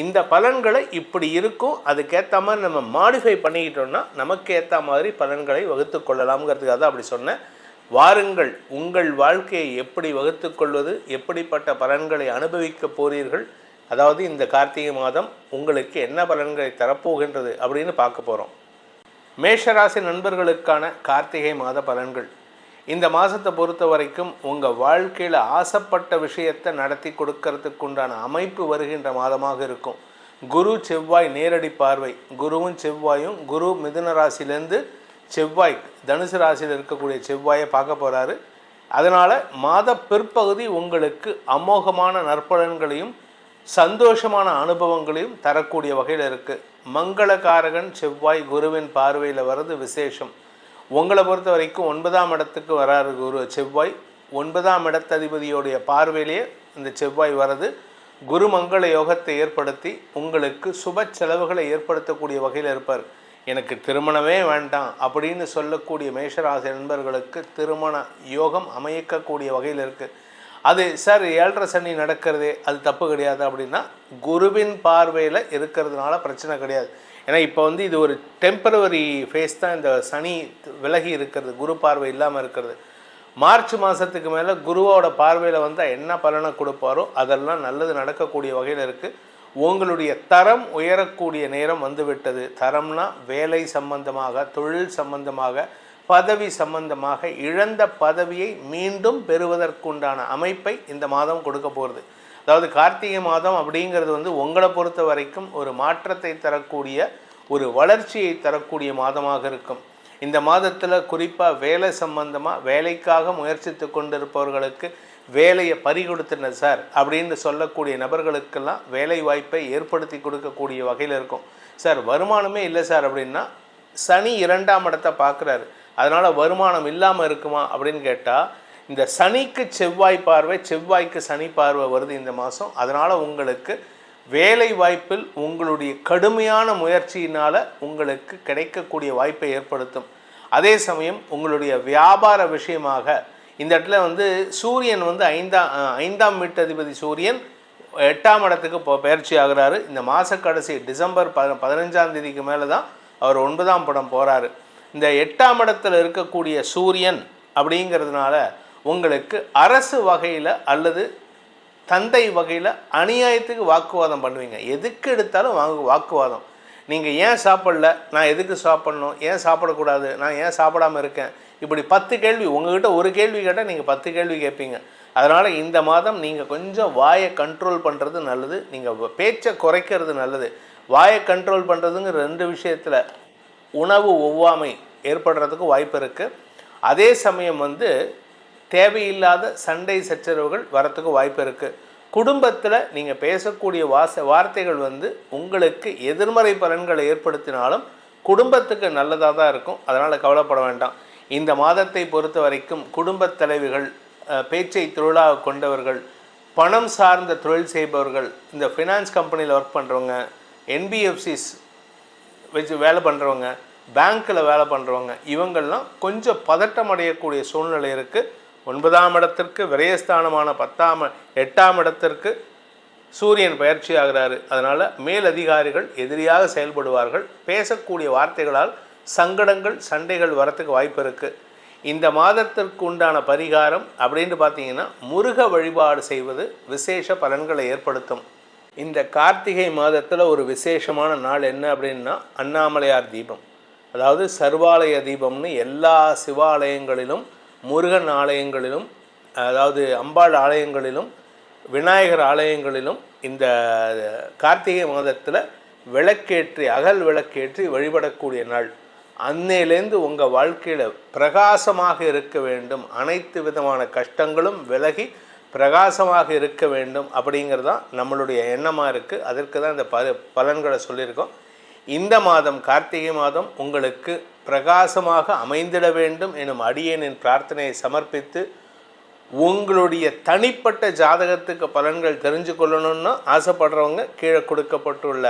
இந்த பலன்களை இப்படி இருக்கும் அதுக்கேற்ற மாதிரி நம்ம மாடிஃபை பண்ணிக்கிட்டோம்னா நமக்கு ஏற்ற மாதிரி பலன்களை வகுத்து கொள்ளலாம்ங்கிறதுக்காக தான் அப்படி சொன்னேன். வாருங்கள் உங்கள் வாழ்க்கையை எப்படி வகுத்து கொள்வது எப்படிப்பட்ட பலன்களை அனுபவிக்க போகிறீர்கள் அதாவது இந்த கார்த்திகை மாதம் உங்களுக்கு என்ன பலன்களை தரப்போகின்றது அப்படின்னு பார்க்க போகிறோம் மேஷராசி நண்பர்களுக்கான கார்த்திகை மாத பலன்கள். இந்த மாதத்தை பொறுத்த வரைக்கும் உங்கள் வாழ்க்கையில் ஆசைப்பட்ட விஷயத்தை நடத்தி கொடுக்கறதுக்கு உண்டான அமைப்பு வருகின்ற மாதமாக இருக்கும். குரு செவ்வாய் நேரடி பார்வை. குருவும் செவ்வாயும் குரு மிதுன ராசிலேருந்து செவ்வாய் தனுசு ராசியில் இருக்கக்கூடிய செவ்வாயை பார்க்க போகிறாரு அதனால் மாத பிற்பகுதி உங்களுக்கு அமோகமான நற்பலன்களையும் சந்தோஷமான அனுபவங்களையும் தரக்கூடிய வகையில் இருக்குது மங்களகாரகன் செவ்வாய் குருவின் பார்வையில் வர்றது விசேஷம். உங்களை பொறுத்த வரைக்கும் ஒன்பதாம் இடத்துக்கு வராரு குரு செவ்வாய். ஒன்பதாம் இடத்ததிபதியோடைய பார்வையிலேயே இந்த செவ்வாய் வர்றது. குரு மங்கள யோகத்தை ஏற்படுத்தி உங்களுக்கு சுப செலவுகளை ஏற்படுத்தக்கூடிய வகையில் இருப்பார். எனக்கு திருமணமே வேண்டாம் அப்படின்னு சொல்லக்கூடிய மேஷராசி நண்பர்களுக்கு திருமண யோகம் அமைக்கக்கூடிய வகையில் இருக்குது அது சார் ஏழரை சனி நடக்கிறதே அது தப்பு கிடையாது அப்படின்னா குருவின் பார்வையில் இருக்கிறதுனால பிரச்சனை கிடையாது. ஏன்னா இப்போ வந்து இது ஒரு டெம்பரவரி ஃபேஸ் தான். இந்த சனி விலகி இருக்கிறது குரு பார்வை இல்லாமல் இருக்கிறது. மார்ச் மாதத்துக்கு மேலே குருவோட பார்வையில் வந்தால் என்ன பலனை கொடுப்பாரோ அதெல்லாம் நல்லது நடக்கக்கூடிய வகையில் இருக்குது உங்களுடைய தரம் உயரக்கூடிய நேரம் வந்துவிட்டது. தரம்னா வேலை சம்பந்தமாக தொழில் சம்பந்தமாக பதவி சம்பந்தமாக இழந்த பதவியை மீண்டும் பெறுவதற்குண்டான அமைப்பை இந்த மாதம் கொடுக்க போகிறது. அதாவது கார்த்திகை மாதம் அப்படிங்கிறது வந்து உங்களை பொறுத்த வரைக்கும் ஒரு மாற்றத்தை தரக்கூடிய ஒரு வளர்ச்சியை தரக்கூடிய மாதமாக இருக்கும். இந்த மாதத்தில் குறிப்பாக வேலை சம்பந்தமாக வேலைக்காக முயற்சித்து கொண்டிருப்பவர்களுக்கு வேலையை பறிகொடுத்துன சார் அப்படின்னு சொல்லக்கூடிய நபர்களுக்கெல்லாம் வேலை வாய்ப்பை ஏற்படுத்தி கொடுக்கக்கூடிய வகையில் இருக்கும். சார் வருமானமே இல்லை சார் அப்படின்னா சனி இரண்டாம் இடத்தை பார்க்குறாரு. அதனால் வருமானம் இல்லாமல் இருக்குமா அப்படின்னு கேட்டால் இந்த சனிக்கு செவ்வாய் பார்வை செவ்வாய்க்கு சனி பார்வை வருது இந்த மாதம் அதனால் உங்களுக்கு வேலை வாய்ப்பில் உங்களுடைய கடுமையான முயற்சியினால் உங்களுக்கு கிடைக்கக்கூடிய வாய்ப்பை ஏற்படுத்தும். அதே சமயம் உங்களுடைய வியாபார விஷயமாக இந்த இடத்துல வந்து சூரியன் வந்து ஐந்தாம் ஐந்தாம் வீட்டதிபதி சூரியன் எட்டாம் இடத்துக்கு இப்போ பயிற்சி ஆகிறாரு. இந்த மாத கடைசி டிசம்பர் ப பதினஞ்சாம் தேதிக்கு மேலே தான் அவர் ஒன்பதாம் படம் போகிறாரு இந்த எட்டாம் இடத்துல இருக்கக்கூடிய சூரியன் அப்படிங்கிறதுனால உங்களுக்கு அரசு வகையில் அல்லது தந்தை வகையில் அநியாயத்துக்கு வாக்குவாதம் பண்ணுவீங்க. எதுக்கு எடுத்தாலும் வாங்க வாக்குவாதம். நீங்கள் ஏன் சாப்பிடல? நான் எதுக்கு சாப்பிட்ணும்? ஏன் சாப்பிடக்கூடாது? நான் ஏன் சாப்பிடாமல் இருக்கேன்? இப்படி பத்து கேள்வி உங்ககிட்ட ஒரு கேள்வி கேட்டால் நீங்கள் பத்து கேள்வி கேட்பீங்க. அதனால் இந்த மாதம் நீங்கள் கொஞ்சம் வாயை கண்ட்ரோல் பண்ணுறது நல்லது. நீங்கள் பேச்சை குறைக்கிறது நல்லது. வாயை கண்ட்ரோல் பண்ணுறதுங்க ரெண்டு விஷயத்தில் உணவு ஒவ்வாமை ஏற்படுறதுக்கு வாய்ப்பு இருக்குது அதே சமயம் வந்து தேவையில்லாத சண்டை சச்சரவுகள் வரத்துக்கு வாய்ப்பு இருக்குது குடும்பத்தில் நீங்கள் பேசக்கூடிய வாச வார்த்தைகள் வந்து உங்களுக்கு எதிர்மறை பலன்களை ஏற்படுத்தினாலும் குடும்பத்துக்கு நல்லதாக தான் இருக்கும். அதனால் கவலைப்பட வேண்டாம். இந்த மாதத்தை பொறுத்த வரைக்கும் குடும்பத் தலைவிகள் பேச்சை தொழிலாக கொண்டவர்கள் பணம் சார்ந்த தொழில் செய்பவர்கள் இந்த ஃபினான்ஸ் கம்பெனியில் ஒர்க் பண்ணுறவங்க என்பிஎஃப்சிஸ் வச்சு வேலை பண்ணுறவங்க பேங்க்கில் வேலை பண்ணுறவங்க இவங்கள்லாம் கொஞ்சம் பதட்டம் அடையக்கூடிய சூழ்நிலை இருக்குது ஒன்பதாம் இடத்திற்கு விரயஸ்தானமான பத்தாம் எட்டாம் இடத்திற்கு சூரியன் பயிற்சி ஆகிறாரு. அதனால் மேலதிகாரிகள் எதிரியாக செயல்படுவார்கள். பேசக்கூடிய வார்த்தைகளால் சங்கடங்கள் சண்டைகள் வரத்துக்கு வாய்ப்பு இருக்குது இந்த மாதத்திற்கு உண்டான பரிகாரம் அப்படின்னு பார்த்தீங்கன்னா முருக வழிபாடு செய்வது விசேஷ பலன்களை ஏற்படுத்தும். இந்த கார்த்திகை மாதத்தில் ஒரு விசேஷமான நாள் என்ன அப்படின்னா அண்ணாமலையார் தீபம். அதாவது சர்வாலய தீபம்னு எல்லா சிவாலயங்களிலும் முருகன் ஆலயங்களிலும் அதாவது அம்பாள் ஆலயங்களிலும் விநாயகர் ஆலயங்களிலும் இந்த கார்த்திகை மாதத்தில் விளக்கேற்றி அகல் விளக்கேற்றி வழிபடக்கூடிய நாள். அன்னையிலேருந்து உங்கள் வாழ்க்கையில் பிரகாசமாக இருக்க வேண்டும். அனைத்து விதமான கஷ்டங்களும் விலகி பிரகாசமாக இருக்க வேண்டும் அப்படிங்கிறது தான் நம்மளுடைய எண்ணமாக இருக்குது அதற்கு தான் இந்த ப பலன்களை சொல்லியிருக்கோம். இந்த மாதம் கார்த்திகை மாதம் உங்களுக்கு பிரகாசமாக அமைந்திட வேண்டும் எனும் அடியேனின் பிரார்த்தனையை சமர்ப்பித்து உங்களுடைய தனிப்பட்ட ஜாதகத்துக்கு பலன்கள் தெரிஞ்சு கொள்ளணும்னு ஆசைப்படுறவங்க கீழே கொடுக்கப்பட்டுள்ள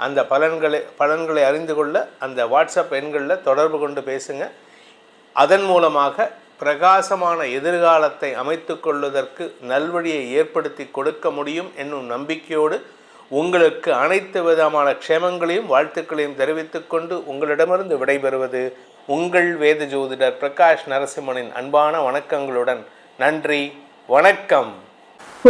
அந்த பலன்களை பலன்களை அறிந்து கொள்ள அந்த வாட்ஸ்அப் எண்களில் தொடர்பு கொண்டு பேசுங்க. அதன் மூலமாக பிரகாசமான எதிர்காலத்தை அமைத்து கொள்வதற்கு நல்வழியை ஏற்படுத்தி கொடுக்க முடியும் என்னும் நம்பிக்கையோடு உங்களுக்கு அனைத்து விதமான க்ஷேமங்களையும் வாழ்த்துக்களையும் தெரிவித்துக் கொண்டு உங்களிடமிருந்து விடைபெறுவது உங்கள் வேத ஜோதிடர் பிரகாஷ் நரசிம்மனின் அன்பான வணக்கங்களுடன் நன்றி வணக்கம்.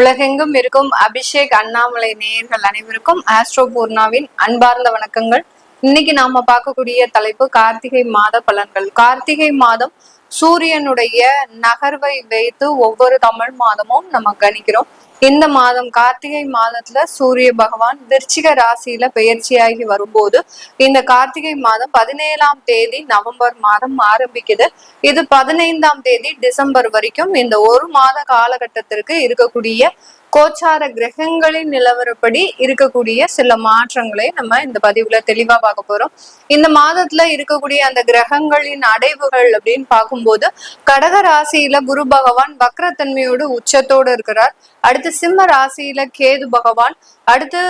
உலகெங்கும் இருக்கும் அபிஷேக் அண்ணாமலை நேயர்கள் அனைவருக்கும் ஆஸ்ட்ரோ பூர்ணாவின் அன்பார்ந்த வணக்கங்கள். இன்னைக்கு நாம பார்க்கக்கூடிய தலைப்பு கார்த்திகை மாத பலன்கள். கார்த்திகை மாதம் சூரியனுடைய நகர்வை வைத்து ஒவ்வொரு தமிழ் மாதமும் நம்ம கணிக்கிறோம். இந்த மாதம் கார்த்திகை மாதத்துல சூரிய பகவான் விருச்சிக ராசியில பெயர்ச்சியாகி வரும்போது இந்த கார்த்திகை மாதம் பதினேழாம் தேதி நவம்பர் மாதம் ஆரம்பிக்குது. இது பதினைந்தாம் தேதி டிசம்பர் வரைக்கும் இந்த ஒரு மாத காலகட்டத்திற்கு இருக்கக்கூடிய கோச்சார கிரகங்களின் நிலவரப்படி இருக்கக்கூடிய சில மாற்றங்களை நம்ம இந்த பதிவுல தெளிவா பார்க்க போறோம். இந்த மாதத்துல இருக்கக்கூடிய அந்த கிரகங்களின் அடைவுகள் அப்படின்னு பார்க்கும்போது கடக ராசியில குரு பகவான் வக்ரத்தன்மையோடு உச்சத்தோடு இருக்கிறார். அடுத்து சிம்ம ராசியில கேது பகவான் அடுத்து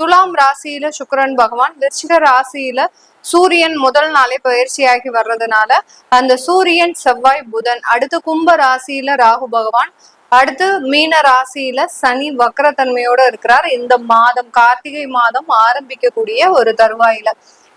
துலாம் ராசியில சுக்கரன் பகவான் விருச்சிக ராசியில சூரியன் முதல் நாளே பயிற்சியாகி வர்றதுனால அந்த சூரியன் செவ்வாய் புதன் அடுத்து கும்ப ராசியில ராகு பகவான் அடுத்து மீன ராசியில சனி வக்ரத்தன்மையோட இருக்கிறார். இந்த மாதம் கார்த்திகை மாதம் ஆரம்பிக்கக்கூடிய ஒரு தருவாயில.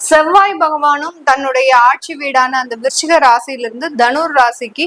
செவ்வாய் பகவானும் தன்னுடைய ஆட்சி வீடான அந்த விருச்சிக ராசியிலிருந்து தனுர் ராசிக்கு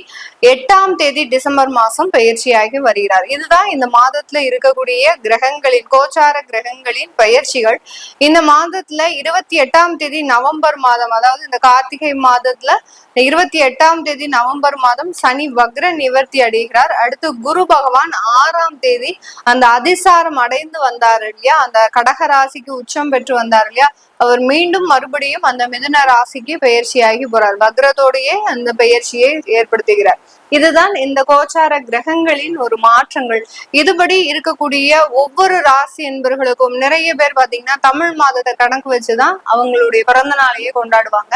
எட்டாம் தேதி டிசம்பர் மாசம் பயிற்சியாகி வருகிறார். இதுதான் இந்த மாதத்துல இருக்கக்கூடிய கிரகங்களின் கோச்சார கிரகங்களின் பயிற்சிகள். இந்த மாதத்துல இருபத்தி எட்டாம் தேதி நவம்பர் மாதம் அதாவது இந்த கார்த்திகை மாதத்துல இருபத்தி எட்டாம் தேதி நவம்பர் மாதம் சனி வக்ர நிவர்த்தி அடைகிறார். அடுத்து குரு பகவான் ஆறாம் தேதி அந்த அதிசாரம் அடைந்து வந்தார் இல்லையா? அந்த கடக ராசிக்கு உச்சம் பெற்று வந்தார் இல்லையா? அவர் மீண்டும் மறுபடியும் அந்த மிதுன ராசிக்கு பயிற்சியாகி போறார். வக்ரத்தோடையே அந்த பயிற்சியை ஏற்படுத்துகிறார். இதுதான் இந்த கோச்சார கிரகங்களின் ஒரு மாற்றங்கள். இதுபடி இருக்கக்கூடிய ஒவ்வொரு ராசி என்பவர்களுக்கும் நிறைய பேர் பாத்தீங்கன்னா தமிழ் மாதத்தை கணக்கு வச்சுதான் அவங்களுடைய பிறந்த நாளையே கொண்டாடுவாங்க.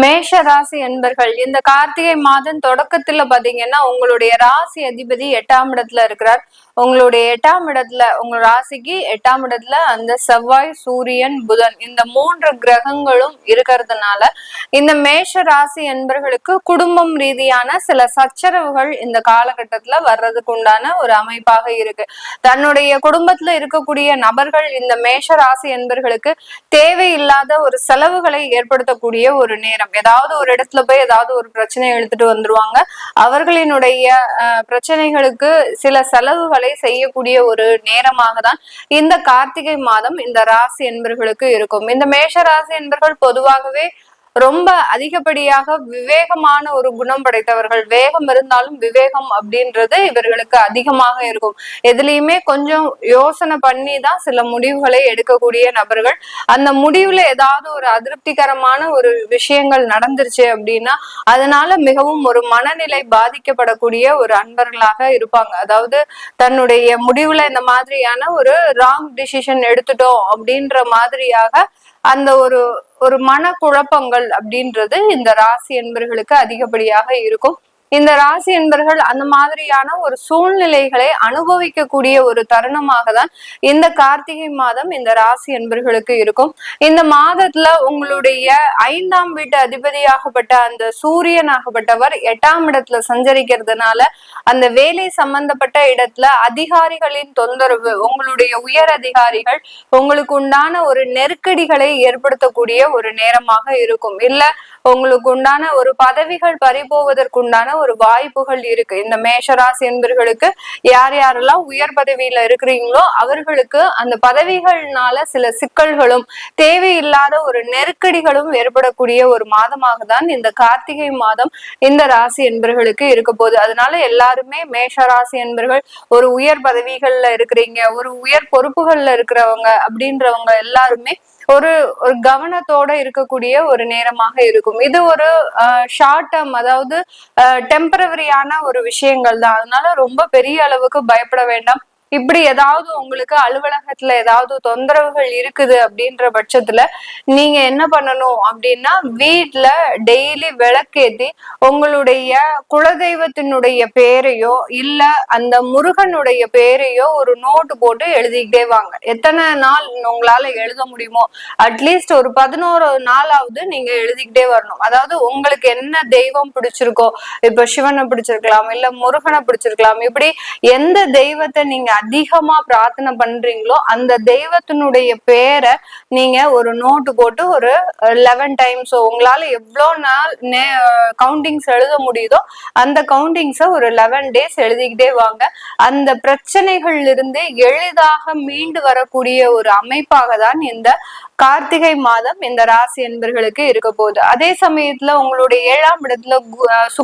மேஷ ராசி என்பர்கள் இந்த கார்த்திகை மாதம் தொடக்கத்துல பாத்தீங்கன்னா உங்களுடைய ராசி அதிபதி எட்டாம் இடத்துல இருக்கிறார். உங்களுடைய எட்டாம் இடத்துல உங்க ராசிக்கு எட்டாம் இடத்துல அந்த செவ்வாய் சூரியன் புதன் இந்த மூன்று கிரகங்களும் இருக்கிறதுனால இந்த மேஷ ராசி என்பர்களுக்கு குடும்பம் ரீதியான சில சச்சரவுகள் இந்த காலகட்டத்துல வர்றதுக்கு உண்டான ஒரு அமைப்பாக இருக்கு. தன்னுடைய குடும்பத்துல இருக்கக்கூடிய நபர்கள் இந்த மேஷ ராசி என்பர்களுக்கு தேவையில்லாத ஒரு செலவுகளை ஏற்படுத்தக்கூடிய ஒரு நேரம். ஏதாவது ஒரு இடத்துல போய் ஏதாவது ஒரு பிரச்சனை எடுத்துட்டு வந்துருவாங்க. அவர்களினுடைய பிரச்சனைகளுக்கு சில செலவுகளை செய்யக்கூடிய ஒரு நேரமாக தான் இந்த கார்த்திகை மாதம் இந்த ராசி என்பர்களுக்கு இருக்கும். இந்த மேஷ ராசி என்பர்கள் பொதுவாகவே ரொம்ப அதிகப்படியாக விவேகமான ஒரு குணம் படைத்தவர்கள் வேகம் இருந்தாலும் விவேகம் அப்படின்றது இவர்களுக்கு அதிகமாக இருக்கும். எதுலையுமே கொஞ்சம் யோசனை பண்ணி தான் சில முடிவுகளை எடுக்கக்கூடிய நபர்கள். அந்த முடிவுல ஏதாவது ஒரு அதிருப்திகரமான ஒரு விஷயங்கள் நடந்துருச்சு அப்படின்னா அதனால மிகவும் ஒரு மனநிலை பாதிக்கப்படக்கூடிய ஒரு அன்பர்களாக இருப்பாங்க. அதாவது தன்னுடைய முடிவுல இந்த மாதிரியான ஒரு ராங் டிசிஷன் எடுத்துட்டோம் அப்படின்ற மாதிரியாக அந்த ஒரு ஒரு மன குழப்பங்கள் அப்படின்றது இந்த ராசி என்பர்களுக்கு அதிகப்படியாக இருக்கும். இந்த ராசி என்பர்கள் அந்த மாதிரியான ஒரு சூழ்நிலைகளை அனுபவிக்கக்கூடிய ஒரு தருணமாக தான் இந்த கார்த்திகை மாதம் இந்த ராசி என்பர்களுக்கு இருக்கும். இந்த மாதத்துல உங்களுடைய ஐந்தாம் வீட்டு அதிபதியாகப்பட்ட அந்த சூரியனாகப்பட்டவர் எட்டாம் இடத்துல சஞ்சரிக்கிறதுனால அந்த வேலை சம்பந்தப்பட்ட இடத்துல அதிகாரிகளின் தொந்தரவு உங்களுடைய உயர் அதிகாரிகள் உங்களுக்கு உண்டான ஒரு நெருக்கடிகளை ஏற்படுத்தக்கூடிய ஒரு நேரமாக இருக்கும். இல்ல உங்களுக்கு உண்டான ஒரு பதவிகள் பறிபோவதற்குண்டான ஒரு வாய்ப்புகள் இருக்கு. இந்த மேஷராசி என்பர்களுக்கு யார் யாரெல்லாம் உயர் பதவியில இருக்கிறீங்களோ அவர்களுக்கு அந்த பதவிகள்னால சில சிக்கல்களும் தேவையில்லாத ஒரு நெருக்கடிகளும் ஏற்படக்கூடிய ஒரு மாதமாக தான் இந்த கார்த்திகை மாதம் இந்த ராசி என்பர்களுக்கு இருக்க போகுது. அதனால எல்லாருமே மேஷ ராசி என்பர்கள் ஒரு உயர் பதவிகள்ல இருக்கிறீங்க ஒரு உயர் பொறுப்புகள்ல இருக்கிறவங்க அப்படின்றவங்க எல்லாருமே ஒரு ஒரு கவனத்தோட இருக்கக்கூடிய ஒரு நேரமாக இருக்கும். இது ஒரு ஷார்ட் டேர்ம் அதாவது டெம்பரவரியான ஒரு விஷயங்கள் தான். அதனால ரொம்ப பெரிய அளவுக்கு பயப்பட வேண்டாம். இப்படி ஏதாவது உங்களுக்கு அலுவலகத்துல ஏதாவது தொந்தரவுகள் இருக்குது அப்படின்ற பட்சத்துல நீங்க என்ன பண்ணணும் அப்படின்னா வீட்டுல டெய்லி விளக்கேத்தி உங்களுடைய குலதெய்வத்தினுடைய பேரையோ இல்ல அந்த முருகனுடைய பேரையோ ஒரு நோட்டு போட்டு எழுதிக்கிட்டே வாங்க. எத்தனை நாள் உங்களால எழுத முடியுமோ அட்லீஸ்ட் ஒரு பதினோரு நாளாவது நீங்க எழுதிக்கிட்டே வரணும். அதாவது உங்களுக்கு என்ன தெய்வம் பிடிச்சிருக்கோ இப்ப சிவனை பிடிச்சிருக்கலாம் இல்ல முருகனை பிடிச்சிருக்கலாம் இப்படி எந்த தெய்வத்தை நீங்க அதிகமா பிரார்த்தனை பண்றீங்களோ அந்த தெய்வத்தினுடைய பேரை நீங்க ஒரு நோட்டு போட்டு ஒரு லெவன் டைம்ஸோ உங்களால எவ்வளோ நாள் நே கவுண்டிங்ஸ் எழுத முடியுதோ அந்த கவுண்டிங்ஸை ஒரு லெவன் டேஸ் எழுதிக்கிட்டே வாங்க. அந்த பிரச்சனைகள்ல இருந்து எளிதாக மீண்டு வரக்கூடிய ஒரு அமைப்பாக தான் இந்த கார்த்திகை மாதம் இந்த ராசி என்பர்களுக்கு இருக்க போகுது. அதே சமயத்துல உங்களுடைய ஏழாம் இடத்துல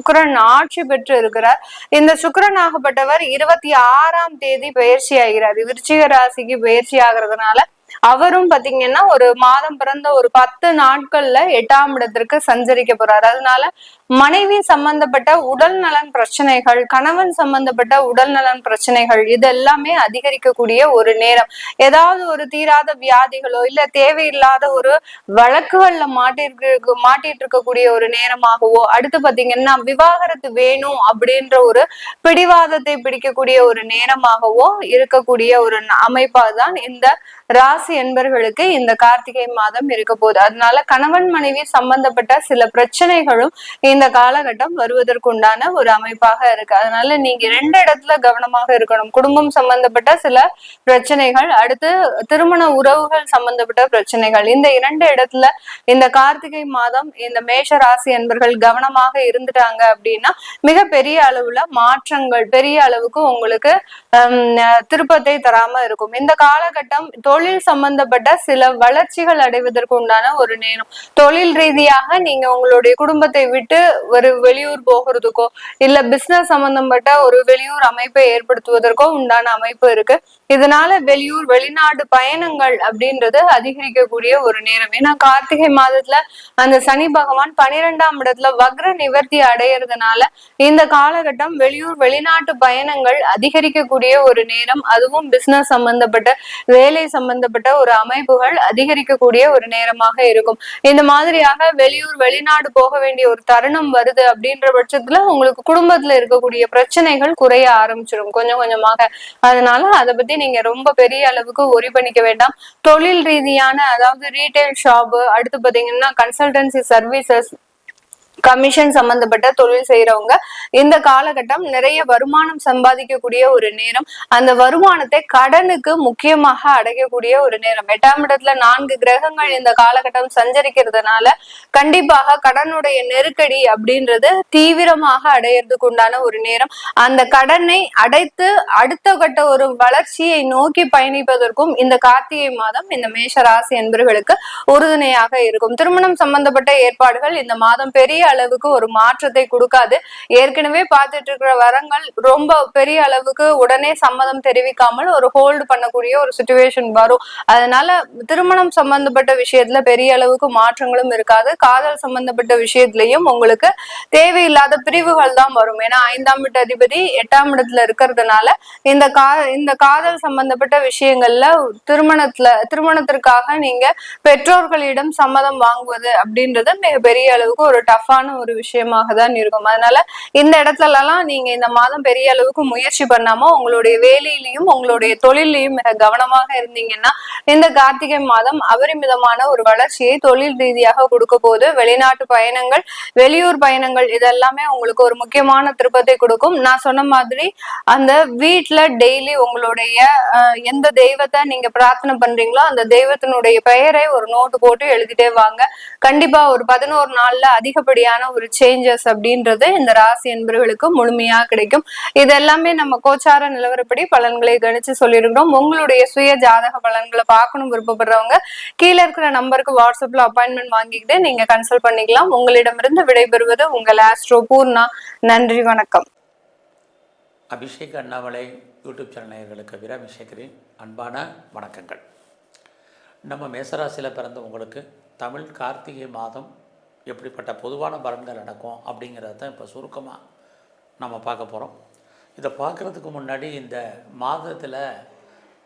கு- ஆட்சி பெற்று இருக்கிறார். இந்த சுக்கரன் ஆகப்பட்டவர் இருபத்தி ஆறாம் தேதி பயிற்சி ஆகிறார் விருச்சிக ராசிக்கு பயிற்சி ஆகிறதுனால அவரும் பாத்தீங்கன்னா ஒரு மாதம் பிறந்த ஒரு பத்து நாட்கள்ல எட்டாம் இடத்திற்கு சஞ்சரிக்க போறாரு. அதனால மனைவி சம்பந்தப்பட்ட உடல் நலன் பிரச்சனைகள் கணவன் சம்பந்தப்பட்ட உடல் நலன் பிரச்சனைகள் இது எல்லாமே அதிகரிக்கக்கூடிய ஒரு நேரம். ஏதாவது ஒரு தீராத வியாதிகளோ இல்ல தேவையில்லாத ஒரு வழக்குகள்ல மாட்டிருக்கு மாட்டிட்டு இருக்கக்கூடிய ஒரு நேரமாகவோ அடுத்து பாத்தீங்கன்னா விவாகரத்து வேணும் அப்படின்ற ஒரு பிடிவாதத்தை பிடிக்கக்கூடிய ஒரு நேரமாகவோ இருக்கக்கூடிய ஒரு அமைப்பா தான் இந்த ராசி என்பர்களுக்கு இந்த கார்த்திகை மாதம் இருக்க போகுது. அதனால கணவன் மனைவி சம்பந்தப்பட்ட சில பிரச்சனைகளும் இந்த காலகட்டம் வருவதற்குண்டான ஒரு அமைப்பாக இருக்கு. அதனால நீங்க ரெண்டு இடத்துல கவனமாக இருக்கணும். குடும்பம் சம்பந்தப்பட்ட சில பிரச்சனைகள் அடுத்து திருமண உறவுகள் சம்பந்தப்பட்ட பிரச்சனைகள். இந்த இரண்டு இடத்துல இந்த கார்த்திகை மாதம் இந்த மேஷ ராசி என்பர்கள் கவனமாக இருந்துட்டாங்க அப்படின்னா மிக பெரிய அளவுல மாற்றங்கள் பெரிய அளவுக்கு உங்களுக்கு திருப்பத்தை தராம இருக்கும். இந்த காலகட்டம் தொழில் சம்பந்தப்பட்ட சில வளர்ச்சிகள் அடைவதற்கு உண்டான ஒரு நேரம். தொழில் ரீதியாக நீங்க உங்களுடைய குடும்பத்தை விட்டு ஒரு வெளியூர் போகிறதுக்கோ இல்ல பிசினஸ் சம்பந்தப்பட்ட ஒரு வெளியூர் அமைப்பை ஏற்படுத்துவதற்கோ உண்டான அமைப்பு இருக்கு. இதனால வெளியூர் வெளிநாடு பயணங்கள் அப்படின்றது அதிகரிக்கக்கூடிய ஒரு நேரம். ஏன்னா கார்த்திகை மாதத்துல அந்த சனி பகவான் பனிரெண்டாம் இடத்துல வக்ர நிவர்த்தி அடையிறதுனால இந்த காலகட்டம் வெளியூர் வெளிநாட்டு பயணங்கள் அதிகரிக்கக்கூடிய ஒரு நேரம். அதுவும் பிசினஸ் சம்பந்தப்பட்ட வேலை சம்பந்தப்பட்ட ஒரு அமைப்புகள் அதிகரிக்கக்கூடிய ஒரு நேரமாக இருக்கும். இந்த மாதிரியாக வெளியூர் வெளிநாடு போக வேண்டிய ஒரு தருணம் வருது அப்படின்ற பட்சத்துல உங்களுக்கு குடும்பத்துல இருக்கக்கூடிய பிரச்சனைகள் குறைய ஆரம்பிச்சிடும் கொஞ்சம் கொஞ்சமாக. அதனால அதை பத்தி நீங்க ரொம்ப பெரிய அளவுக்கு ஒரி பண்ணிக்க வேண்டாம். தொழில் ரீதியான அதாவது ரீட்டைல் ஷாப் அடுத்து பாத்தீங்கன்னா கன்சல்டன்சி சர்வீசஸ் கமிஷன் சம்பந்தப்பட்ட தொழில் செய்யறவங்க இந்த காலகட்டம் நிறைய வருமானம் சம்பாதிக்கக்கூடிய ஒரு நேரம். அந்த வருமானத்தை கடனுக்கு முக்கியமாக அடைக்கக்கூடிய ஒரு நேரம். எட்டாம் இடத்துல நான்கு கிரகங்கள் இந்த காலகட்டம் சஞ்சரிக்கிறதுனால கண்டிப்பாக கடனுடைய நெருக்கடி அப்படின்றது தீவிரமாக அடையிறதுக்கு உண்டான ஒரு நேரம். அந்த கடனை அடைத்து அடுத்த கட்ட ஒரு வளர்ச்சியை நோக்கி பயணிப்பதற்கும் இந்த கார்த்திகை மாதம் இந்த மேஷ ராசி என்பவர்களுக்கு உறுதுணையாக இருக்கும். திருமணம் சம்பந்தப்பட்ட ஏற்பாடுகள் இந்த மாதம் பெரிய அளவுக்கு ஒரு மாற்றத்தை கொடுக்காது. ஏற்கனவே பார்த்துட்டு இருக்கிற வரங்கள் ரொம்ப பெரிய அளவுக்கு உடனே சம்மதம் தெரிவிக்காமல் ஒரு ஹோல்டு பண்ணக்கூடிய ஒரு சுச்சுவேஷன் வரும். அதனால திருமணம் சம்பந்தப்பட்ட விஷயத்துல பெரிய அளவுக்கு மாற்றங்களும் இருக்காது. காதல் சம்பந்தப்பட்ட விஷயத்திலையும் உங்களுக்கு தேவையில்லாத பிரிவுகள் தான் வரும். ஏன்னா ஐந்தாம் வீட்டு அதிபதி எட்டாம் இடத்துல இருக்கிறதுனால இந்த கா இந்த காதல் சம்பந்தப்பட்ட விஷயங்கள்ல திருமணத்துல திருமணத்திற்காக நீங்க பெற்றோர்களிடம் சம்மதம் வாங்குவது அப்படின்றது மிக பெரிய அளவுக்கு ஒரு டஃபா கண்டிப்பான ஒரு விஷயமாக தான் இருக்கும். அதனால இந்த இடத்துல எல்லாம் நீங்க இந்த மாதம் பெரிய அளவுக்கு முயற்சி பண்ணாம உங்களுடைய வேலையிலையும் உங்களுடைய தொழிலையும் மிக கவனமாக இருந்தீங்கன்னா இந்த கார்த்திகை மாதம் அபரிமிதமான ஒரு வளர்ச்சியை தொழில் ரீதியாக கொடுக்க போது வெளிநாட்டு பயணங்கள் வெளியூர் பயணங்கள் இதெல்லாமே உங்களுக்கு ஒரு முக்கியமான திருப்பத்தை கொடுக்கும். நான் சொன்ன மாதிரி அந்த வீட்டுல டெய்லி உங்களுடைய எந்த தெய்வத்தை நீங்க பிரார்த்தனை பண்றீங்களோ அந்த தெய்வத்தினுடைய பெயரை ஒரு நோட்டு போட்டு எழுதிட்டே வாங்க. கண்டிப்பா ஒரு பதினோரு நாள்ல மாதிரியான ஒரு சேஞ்சஸ் அப்படின்றது இந்த ராசி என்பவர்களுக்கு முழுமையா கிடைக்கும். இது எல்லாமே நம்ம கோச்சார நிலவரப்படி பலன்களை கணிச்சு சொல்லியிருக்கிறோம். உங்களுடைய சுய ஜாதக பலன்களை பார்க்கணும் விருப்பப்படுறவங்க கீழே இருக்கிற நம்பருக்கு வாட்ஸ்அப்ல அப்பாயின்மெண்ட் வாங்கிக்கிட்டு நீங்க கன்சல்ட் பண்ணிக்கலாம். உங்களிடமிருந்து விடைபெறுவது உங்கள் ஆஸ்ட்ரோ பூர்ணா நன்றி வணக்கம். அபிஷேக் அண்ணாமலை யூடியூப் சேனல் நேயர்களுக்கு வீராபிஷேகரின் அன்பான வணக்கங்கள். நம்ம மேசராசியில் பிறந்த உங்களுக்கு தமிழ் கார்த்திகை மாதம் எப்படிப்பட்ட பொதுவான பலன்கள் நடக்கும் அப்படிங்கிறத தான் இப்போ சுருக்கமாக நம்ம பார்க்க போகிறோம். இதை பார்க்குறதுக்கு முன்னாடி இந்த மாதத்தில்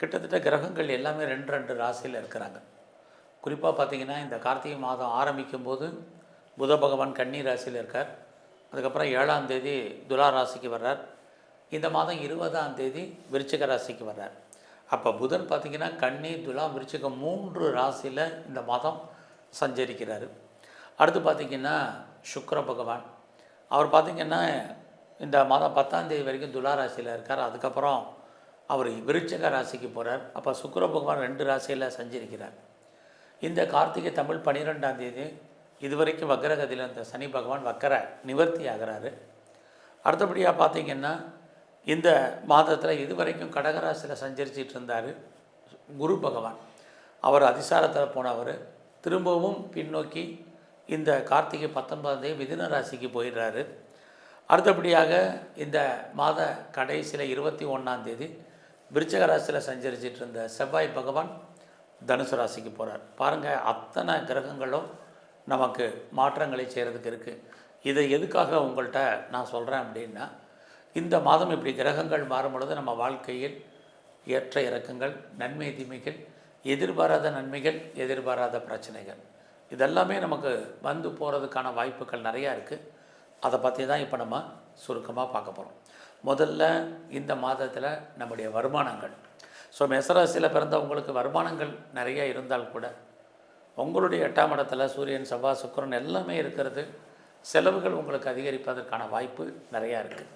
கிட்டத்தட்ட கிரகங்கள் எல்லாமே ரெண்டு ரெண்டு ராசியில் இருக்கிறாங்க. குறிப்பாக பார்த்தீங்கன்னா இந்த கார்த்திகை மாதம் ஆரம்பிக்கும் போது புத பகவான் கன்னி ராசியில் இருக்கார். அதுக்கப்புறம் ஏழாம் தேதி துலா ராசிக்கு வர்றார். இந்த மாதம் இருபதாம் தேதி விருச்சிக ராசிக்கு வர்றார். அப்போ புதன் பார்த்திங்கன்னா கன்னி துலா விருச்சிகம் மூன்று ராசியில் இந்த மாதம் சஞ்சரிக்கிறார். அடுத்து பார்த்திங்கன்னா சுக்கர பகவான். அவர் பார்த்திங்கன்னா இந்த மாதம் பத்தாந்தேதி வரைக்கும் துலா ராசியில் இருக்கார். அதுக்கப்புறம் அவர் விருச்சக ராசிக்கு போகிறார் அப்போ சுக்கர பகவான் ரெண்டு ராசியில் சஞ்சரிக்கிறார். இந்த கார்த்திகை தமிழ் பன்னிரெண்டாம் தேதி இதுவரைக்கும் வக்கரகதியில் இருந்த சனி பகவான் வக்கர நிவர்த்தி ஆகிறாரு. அடுத்தபடியாக பார்த்தீங்கன்னா இந்த மாதத்தில் இதுவரைக்கும் கடகராசியில் சஞ்சரிச்சிட்டு இருந்தார் குரு பகவான். அவர் அதிசாரத்தில் போனவர். திரும்பவும் பின்னோக்கி இந்த கார்த்திகை பத்தொன்பதாம் தேதி மிதுன ராசிக்கு போயிடுறாரு. அடுத்தபடியாக இந்த மாத கடைசியில் இருபத்தி ஒன்றாம் தேதி விருச்சக ராசியில் சஞ்சரிச்சிட்டு இருந்த செவ்வாய் பகவான் தனுசு ராசிக்கு போகிறார் பாருங்கள் அத்தனை கிரகங்களும் நமக்கு மாற்றங்களை செய்கிறதுக்கு இருக்குது இதை எதுக்காக உங்கள்கிட்ட நான் சொல்கிறேன் அப்படின்னா இந்த மாதம் இப்படி கிரகங்கள் மாறும் பொழுது நம்ம வாழ்க்கையில் ஏற்ற இறக்கங்கள் நன்மை தீமைகள் எதிர்பாராத நன்மைகள் எதிர்பாராத பிரச்சனைகள். இதெல்லாமே நமக்கு வந்து போகிறதுக்கான வாய்ப்புகள் நிறையா இருக்குது அதை பற்றி தான் இப்போ நம்ம சுருக்கமாக பார்க்க போகிறோம் முதல்ல இந்த மாதத்தில் நம்முடைய வருமானங்கள். ஸோ மெசராசியில் பிறந்தவங்களுக்கு வருமானங்கள் நிறைய இருந்தால் கூட உங்களுடைய எட்டாம் இடத்துல சூரியன் செவ்வாய் சுக்கிரன் எல்லாமே இருக்கிறது. செலவுகள் உங்களுக்கு அதிகரிப்பதற்கான வாய்ப்பு நிறையா இருக்குது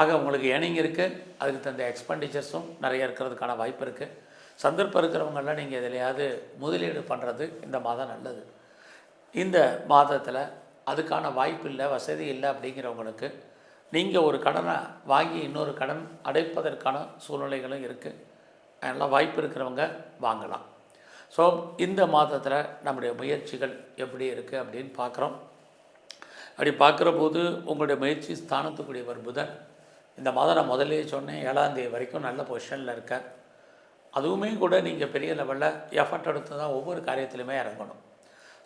ஆக உங்களுக்கு ஏனிங் இருக்குது அதுக்கு தகுந்த எக்ஸ்பெண்டிச்சர்ஸும் நிறைய இருக்கிறதுக்கான வாய்ப்பு இருக்குது சந்தர்ப்பம் இருக்கிறவங்கெல்லாம் நீங்கள் எதுலையாவது முதலீடு பண்ணுறது இந்த மாதம் நல்லது. இந்த மாதத்தில் அதுக்கான வாய்ப்பு இல்லை வசதி இல்லை அப்படிங்கிறவங்களுக்கு நீங்கள் ஒரு கடனை வாங்கி இன்னொரு கடன் அடைப்பதற்கான சூழ்நிலைகளும் இருக்குது அதெல்லாம் வாய்ப்பு இருக்கிறவங்க வாங்கலாம். ஸோ இந்த மாதத்தில் நம்முடைய முயற்சிகள் எப்படி இருக்குது அப்படின்னு பார்க்குறோம் அப்படி பார்க்குற போது உங்களுடைய முயற்சி ஸ்தானத்துக்குரியவர் புதன். இந்த மாதம் நான் முதல்லே சொன்னேன் ஏழாந்தேதி வரைக்கும் நல்ல பொசிஷனில் இருக்கார். அதுவுமே கூட நீங்கள் பெரிய லெவலில் எஃபர்ட் எடுத்து தான் ஒவ்வொரு காரியத்திலுமே இறங்கணும்.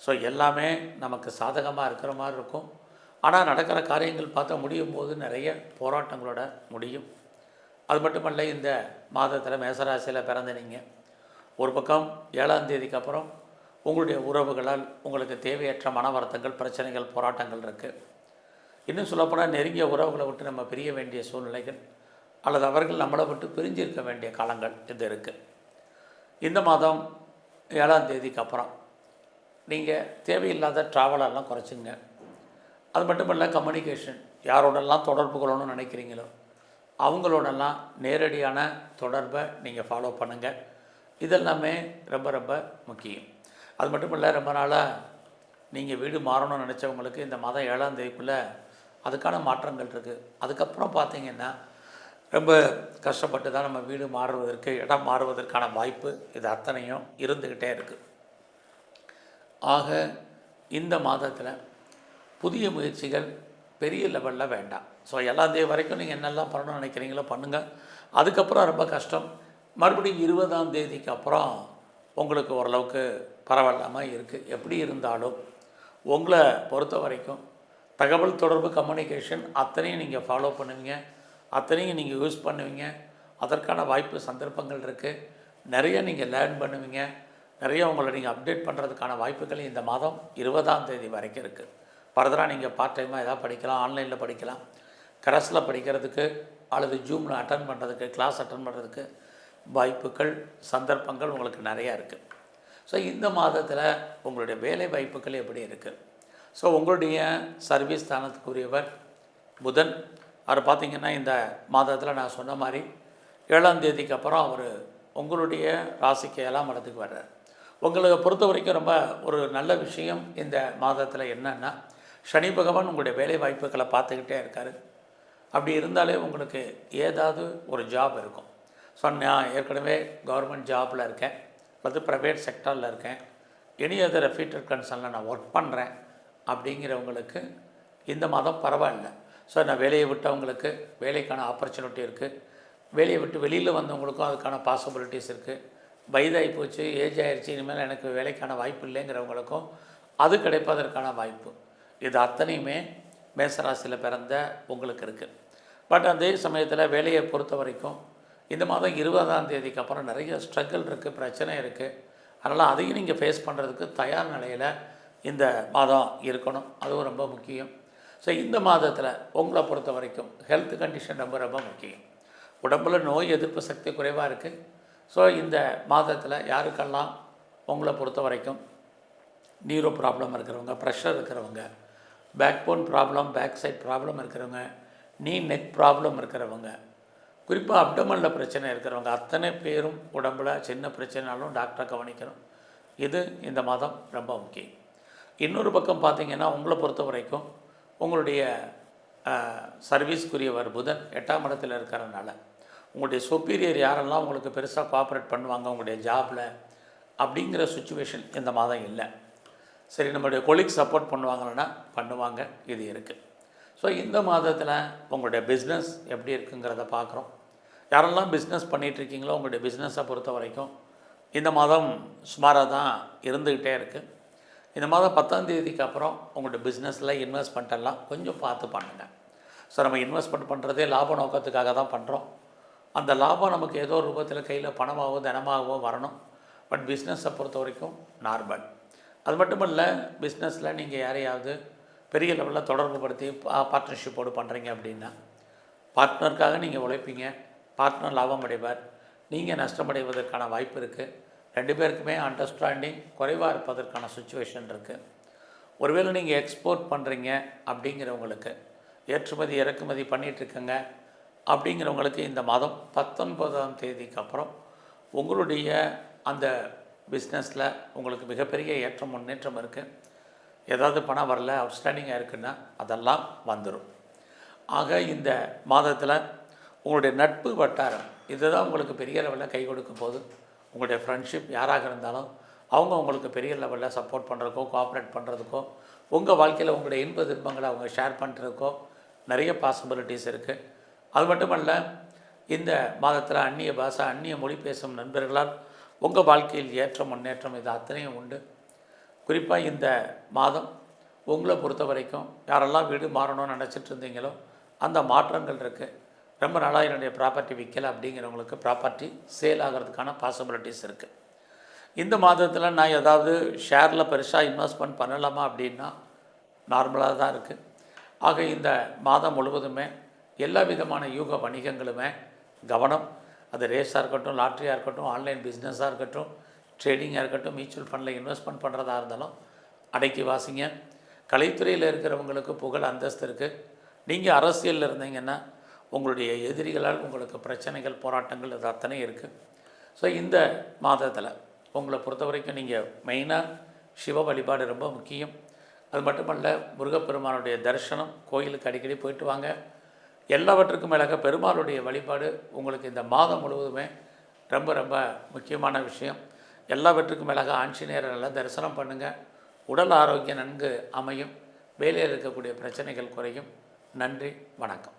ஸோ எல்லாமே நமக்கு சாதகமாக இருக்கிற மாதிரி இருக்கும். ஆனால் நடக்கிற காரியங்கள் பார்த்தா முடியும் போது நிறைய போராட்டங்களோட முடியும். அது மட்டுமல்ல இந்த மாதத்தில் மேசராசியில் பிறந்த நீங்கள் ஒரு பக்கம் ஏழாம் தேதிக்கு அப்புறம் உங்களுடைய உறவுகளால் உங்களுக்கு தேவையற்ற மன வருத்தங்கள் பிரச்சனைகள் போராட்டங்கள் இருக்குது இன்னும் சொல்லப்போனால் நெருங்கிய உறவுகளை விட்டு நம்ம பிரிய வேண்டிய சூழ்நிலைகள் அல்லது அவர்கள் நம்மளை விட்டு பிரிஞ்சிருக்க வேண்டிய காலங்கள் இது இருக்குது இந்த மாதம் ஏழாம் தேதிக்கு அப்புறம் நீங்கள் தேவையில்லாத ட்ராவலெல்லாம் குறைச்சிங்க அது மட்டும் இல்லை கம்யூனிகேஷன் யாரோடெல்லாம் தொடர்பு கொள்ளணும்னு நினைக்கிறீங்களோ அவங்களோடெல்லாம் நேரடியான தொடர்பை நீங்கள் ஃபாலோ பண்ணுங்கள் இதெல்லாமே ரொம்ப ரொம்ப முக்கியம். அது மட்டும் இல்லை ரொம்ப நாளாக நீங்கள் வீடு மாறணும்னு நினச்சவங்களுக்கு இந்த மாதம் ஏழாம் தேதிக்குள்ளே அதுக்கான மாற்றங்கள் இருக்குது அதுக்கப்புறம் பார்த்தீங்கன்னா ரொம்ப கஷ்டப்பட்டு தான் நம்ம வீடு மாறுவதற்கு இடம் மாறுவதற்கான வாய்ப்பு இது அத்தனையும் இருந்துக்கிட்டே இருக்குது ஆக இந்த மாதத்தில் புதிய முயற்சிகள் பெரிய லெவலில் வேண்டாம். ஸோ எல்லா தேதி வரைக்கும் நீங்கள் என்னெல்லாம் பண்ணணும்னு நினைக்கிறீங்களோ பண்ணுங்கள் அதுக்கப்புறம் ரொம்ப கஷ்டம். மறுபடியும் இருபதாம் தேதிக்கு அப்புறம் உங்களுக்கு ஓரளவுக்கு பரவாயில்லாமல் இருக்குது எப்படி இருந்தாலும் உங்களை பொறுத்த வரைக்கும் தகவல் தொடர்பு கம்யூனிகேஷன் அத்தனையும் நீங்கள் ஃபாலோ பண்ணுவீங்க. அத்தனையும் நீங்கள் யூஸ் பண்ணுவீங்க. அதற்கான வாய்ப்பு சந்தர்ப்பங்கள் இருக்குது நிறைய நீங்கள் லேர்ன் பண்ணுவீங்க. நிறைய உங்களை நீங்கள் அப்டேட் பண்ணுறதுக்கான வாய்ப்புகள் இந்த மாதம் இருபதாம் தேதி வரைக்கும் இருக்குது ஃபர்தராக நீங்கள் பார்ட் டைமாக எதாவது படிக்கலாம் ஆன்லைனில் படிக்கலாம். கரஸில் படிக்கிறதுக்கு அல்லது ஜூமில் அட்டன் பண்ணுறதுக்கு கிளாஸ் அட்டன் பண்ணுறதுக்கு வாய்ப்புகள் சந்தர்ப்பங்கள் உங்களுக்கு நிறையா இருக்குது ஸோ இந்த மாதத்தில் உங்களுடைய வேலை வாய்ப்புகள் எப்படி இருக்குது ஸோ உங்களுடைய சர்வீஸ் ஸ்தானத்துக்குரியவர் புதன். அவர் பார்த்திங்கன்னா இந்த மாதத்தில் நான் சொன்ன மாதிரி ஏழாம் தேதிக்கு அப்புறம் அவர் உங்களுடைய ராசிக்கு ஏழாம் இடத்துக்கு வர்றார். உங்களை பொறுத்த வரைக்கும் ரொம்ப ஒரு நல்ல விஷயம் இந்த மாதத்தில் என்னென்னா சனி பகவான் உங்களுடைய வேலை வாய்ப்புகளை பார்த்துக்கிட்டே இருக்கார். அப்படி இருந்தாலே உங்களுக்கு ஏதாவது ஒரு ஜாப் இருக்கும். ஸோ நான் ஏற்கனவே கவர்மெண்ட் ஜாபில் இருக்கேன். அல்லது ப்ரைவேட் செக்டரில் இருக்கேன். எனி அதர் ரெஃபீட்டர் கன்சர்னில் நான் ஒர்க் பண்ணுறேன் அப்படிங்கிறவங்களுக்கு இந்த மாதம் பரவாயில்ல. ஸோ நான் வேலையை விட்டவங்களுக்கு வேலைக்கான ஆப்பர்ச்சுனிட்டி இருக்குது வேலையை விட்டு வெளியில் வந்தவங்களுக்கும் அதுக்கான பாசிபிலிட்டிஸ் இருக்குது வயதாகி போச்சு ஏஜ் ஆயிடுச்சு இனிமேல் எனக்கு வேலைக்கான வாய்ப்பு இல்லைங்கிறவங்களுக்கும் அது கிடைப்பதற்கான வாய்ப்பு. இது அத்தனையுமே மேசராசியில் பிறந்த உங்களுக்கு இருக்குது பட் அதே சமயத்தில் வேலையை பொறுத்த வரைக்கும் இந்த மாதம் இருபதாம் தேதிக்கு அப்புறம் நிறைய ஸ்ட்ரகிள் இருக்குது பிரச்சனை இருக்குது அதனால் அதையும் நீங்கள் ஃபேஸ் பண்ணுறதுக்கு தயார் நிலையில் இந்த மாதம் இருக்கணும். அதுவும் ரொம்ப முக்கியம். ஸோ இந்த மாதத்தில் உங்களை பொறுத்த வரைக்கும் ஹெல்த் கண்டிஷன் ரொம்ப ரொம்ப முக்கியம். உடம்பில் நோய் எதிர்ப்பு சக்தி குறைவாக இருக்குது ஸோ இந்த மாதத்தில் யாருக்கெல்லாம் உங்களை பொறுத்த வரைக்கும் நீரோ ப்ராப்ளம் இருக்கிறவங்க ப்ரெஷர் இருக்கிறவங்க back bone problem back side problem இருக்கிறவங்க நீ நெக் ப்ராப்ளம் இருக்கிறவங்க குறிப்பாக அப்டமனில் பிரச்சனை இருக்கிறவங்க அத்தனை பேரும் உடம்பில் சின்ன பிரச்சனைனாலும் டாக்டரை கவனிக்கணும். இது இந்த மாதம் ரொம்ப முக்கியம். இன்னொரு பக்கம் பார்த்தீங்கன்னா உங்களை பொறுத்த வரைக்கும் உங்களுடைய சர்வீஸ்க்குரியவர் புதன் எட்டாம் இடத்துல இருக்கிறனால உங்களுடைய சுப்பீரியர் யாரெல்லாம் உங்களுக்கு பெருசாக கோஆப்ரேட் பண்ணுவாங்க உங்களுடைய ஜாபில் அப்படிங்கிற சுச்சுவேஷன் இந்த மாதம் இல்லை. சரி நம்மளுடைய கொலீக் சப்போர்ட் பண்ணுவாங்கன்னா பண்ணுவாங்க. இது இருக்குது ஸோ இந்த மாதத்தில் உங்களுடைய பிஸ்னஸ் எப்படி இருக்குங்கிறத பார்க்குறோம் யாரெல்லாம் பிஸ்னஸ் பண்ணிகிட்ருக்கீங்களோ உங்களுடைய பிஸ்னஸை பொறுத்த வரைக்கும் இந்த மாதம் சுமாராக தான் இருந்துக்கிட்டே இருக்குது இந்த மாதம் பத்தாம் தேதிக்கு அப்புறம் உங்களோட பிஸ்னஸில் இன்வெஸ்ட்மெண்ட்டெல்லாம் கொஞ்சம் பார்த்து பண்ணுங்கள் ஸோ நம்ம இன்வெஸ்ட்மெண்ட் பண்ணுறதே லாப நோக்கத்துக்காக தான் பண்ணுறோம் அந்த லாபம் நமக்கு ஏதோ ஒரு ரூபத்தில் கையில் பணமாகவோ தனமாகவோ வரணும். பட் பிஸ்னஸை பொறுத்த வரைக்கும் நார்மல் அது மட்டும் இல்லை பிஸ்னஸில் நீங்கள் யாரையாவது பெரிய லெவலில் தொடர்பு படுத்தி பார்ட்னர்ஷிப்போடு பண்ணுறீங்க அப்படின்னா பார்ட்னருக்காக நீங்கள் உழைப்பீங்க. பார்ட்னர் லாபம் அடைவார். நீங்கள் நஷ்டமடைவதற்கான வாய்ப்பு இருக்குது ரெண்டு பேருக்குமே அண்டர்ஸ்டாண்டிங் குறைவாக இருப்பதற்கான சுச்சுவேஷன் இருக்குது ஒருவேளை நீங்கள் எக்ஸ்போர்ட் பண்ணுறீங்க அப்படிங்கிறவங்களுக்கு ஏற்றுமதி இறக்குமதி பண்ணிகிட்ருக்கங்க அப்படிங்கிறவங்களுக்கு இந்த மாதம் பத்தொன்பதாம் தேதிக்கு அப்புறம் உங்களுடைய அந்த பிஸ்னஸில் உங்களுக்கு மிகப்பெரிய ஏற்றம் முன்னேற்றம் இருக்குது ஏதாவது பணம் வரல அவுட்ஸ்டாண்டிங்காக இருக்குன்னா அதெல்லாம் வந்துடும் ஆக இந்த மாதத்தில் உங்களுடைய நட்பு வட்டாரம் இதுதான் உங்களுக்கு பெரிய லெவலில் கை கொடுக்கும் போது உங்களுடைய ஃப்ரெண்ட்ஷிப் யாராக இருந்தாலும் அவங்க உங்களுக்கு பெரிய லெவலில் சப்போர்ட் பண்ணுறதுக்கோ கோஆப்ரேட் பண்ணுறதுக்கோ உங்கள் வாழ்க்கையில் உங்களுடைய இன்ப துன்பங்களை அவங்க ஷேர் பண்ணுறதுக்கோ நிறைய பாசிபிலிட்டிஸ் இருக்குது அது மட்டுமல்ல இந்த மாதத்தில் அந்நிய பாஷை அந்நிய மொழி பேசும் நண்பர்களால் உங்கள் வாழ்க்கையில் ஏற்ற முன்னேற்றம் இது அத்தனையும் உண்டு. குறிப்பாக இந்த மாதம் உங்களை பொறுத்த வரைக்கும் யாரெல்லாம் வீடு மாறணும்னு நினச்சிட்டு இருந்தீங்களோ அந்த மாற்றங்கள் இருக்குது ரொம்ப நாளாக என்னுடைய ப்ராப்பர்ட்டி விற்கலை அப்படிங்கிறவங்களுக்கு ப்ராப்பர்ட்டி சேல் ஆகிறதுக்கான பாசிபிலிட்டிஸ் இருக்குது இந்த மாதத்தில் நான் ஏதாவது ஷேரில் பெருசாக இன்வெஸ்ட்மெண்ட் பண்ணலாமா அப்படின்னா நார்மலாக தான் இருக்குது ஆக இந்த மாதம் முழுவதுமே எல்லா விதமான யூக வணிகங்களுமே கவனம். அது ரேஸாக இருக்கட்டும் லாட்ரியாக இருக்கட்டும் ஆன்லைன் பிஸ்னஸாக இருக்கட்டும் ட்ரேடிங்காக இருக்கட்டும் மியூச்சுவல் ஃபண்டில் இன்வெஸ்ட்மெண்ட் பண்ணுறதா இருந்தாலும் அடக்கி வாசிங்க. கலைத்துறையில் இருக்கிறவங்களுக்கு புகழ் அந்தஸ்து இருக்குது நீங்கள் அரசியலில் இருந்தீங்கன்னா உங்களுடைய எதிரிகளால் உங்களுக்கு பிரச்சனைகள் போராட்டங்கள் இது அத்தனை இருக்குது ஸோ இந்த மாதத்தில் உங்களை பொறுத்த வரைக்கும் நீங்கள் மெயினாக சிவ வழிபாடு ரொம்ப முக்கியம். அது மட்டுமல்ல முருகப்பெருமானுடைய தரிசனம் கோயிலுக்கு அடிக்கடி போயிட்டு வாங்க. எல்லாவற்றுக்கும் மேலாக பெருமாளுடைய வழிபாடு உங்களுக்கு இந்த மாதம் முழுவதுமே ரொம்ப ரொம்ப முக்கியமான விஷயம். எல்லாவற்றுக்கும் மேலாக ஆஞ்சநேயரை நல்லா தரிசனம் பண்ணுங்கள் உடல் ஆரோக்கியம் நன்கு அமையும். வேலையில் இருக்கக்கூடிய பிரச்சனைகள் குறையும். நன்றி வணக்கம்.